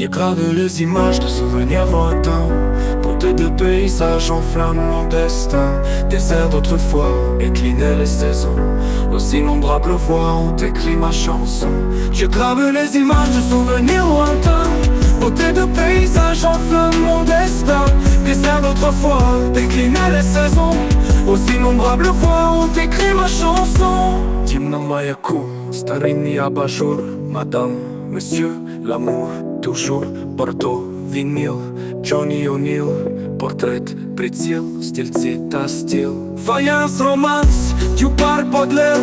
Il grave les images de souvenirs lointains. Portées de paysages en flammes, mon destin Désert d'autrefois, inclinaient les saisons. Aussi innombrables voix ont écrit ma chanson. Je grave les images de souvenirs lointains. Portées de paysages en flammes, mon destin Désert d'autrefois, déclinaient les saisons. Aussi innombrables voix ont écrit ma chanson. Timna Mayaku, Starini Abajur, Madame. Месье, l'amour, toujours, Бордо, вініл, Джонні О'Ніл, портрет, приціл, стільці та стіл. Фаянс, романс, Дюпар, Бодлер,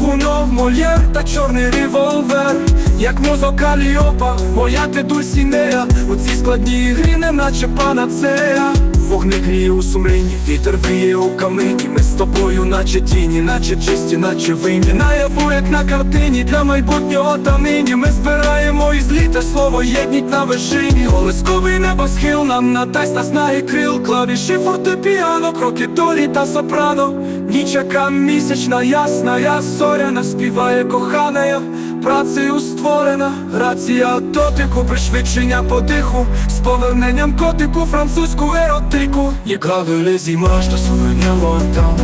Гуно, Мольєр та чорний револьвер. Як музика Ліопа, моя ти Дульсінея У цій складній грі не наче панацея Вогник гріє у сумлінні, вітер віє у камині. Ми з тобою, наче тіні, наче чисті, наче винні. Наяву, як на картині, для майбутнього та нині. Ми збираємо із літа слово єдніть на вершині. Колисковий небосхил нам надасть нас на крил Клавіші фортепіано, кроки долі та сопрано. Ніч, яка місячна, ясна, я зоряна Співає кохана працею створена, грація дотику, пришвидшення подиху, з поверненням котику, французьку еротику. Il grave les images de souvenirs lointains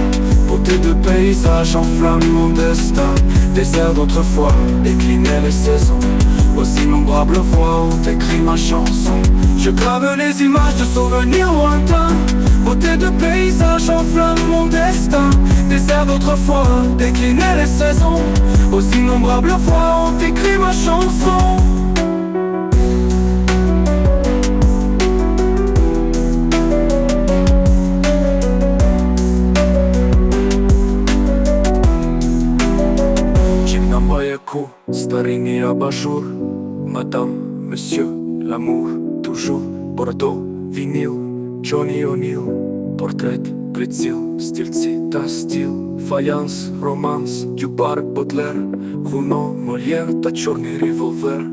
Beauté de paysage enflamme mon destin Des airs d'autrefois déclinaient les saisons Aux innombrables voix ont écrit ma chanson Je grave les images de souvenirs lointains Beauté de paysage enflamme mon destin Des airs d'autrefois déclinaient les saisons Aux innombrables voix ont écrit ma chanson Дім на маяку, старинний абажур Мадам, месье, l'amour, toujours Бордо, вініл, Джонні О'Ніл Портрет, приціл, стільці та стіл Фаянс, романс, Дюбар, Бодлер Гуно, Мольєр та чорний револьвер.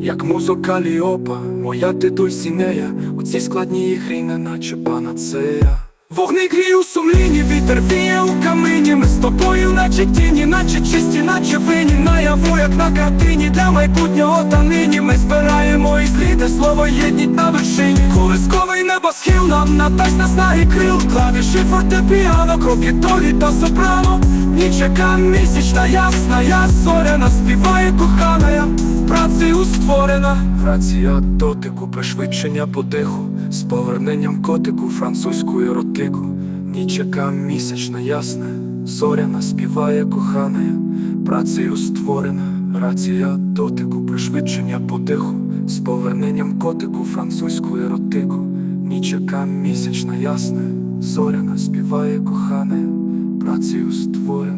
Як музика Ліопа, моя ти Дульсінея У цій складній грі не наче панацея Вогник грій у сумлінні, вітер віє у камині. Ми з тобою, наче тіні, наче чисті, наче винні. Наяву, як на картині, для майбутнього та нині. Ми збираємо із літа слово єдніть на вершині. Колисковий небосхил нам надасть нас на крил Клавіші фортепіано, кроки долі та сопрано. Ніч, яка місячна, ясна, я зоряна Співає кохана я створена Грація дотику, пришвидшення подиху З поверненням котику, французьку еротику Ніч, яка місячна, ясна, зоряна співає кохана. Працею створена, грація дотику, пришвидшення подиху З поверненням котику, французьку еротику Ніч, яка місячна, ясна, зоряна співає кохана. Працею створена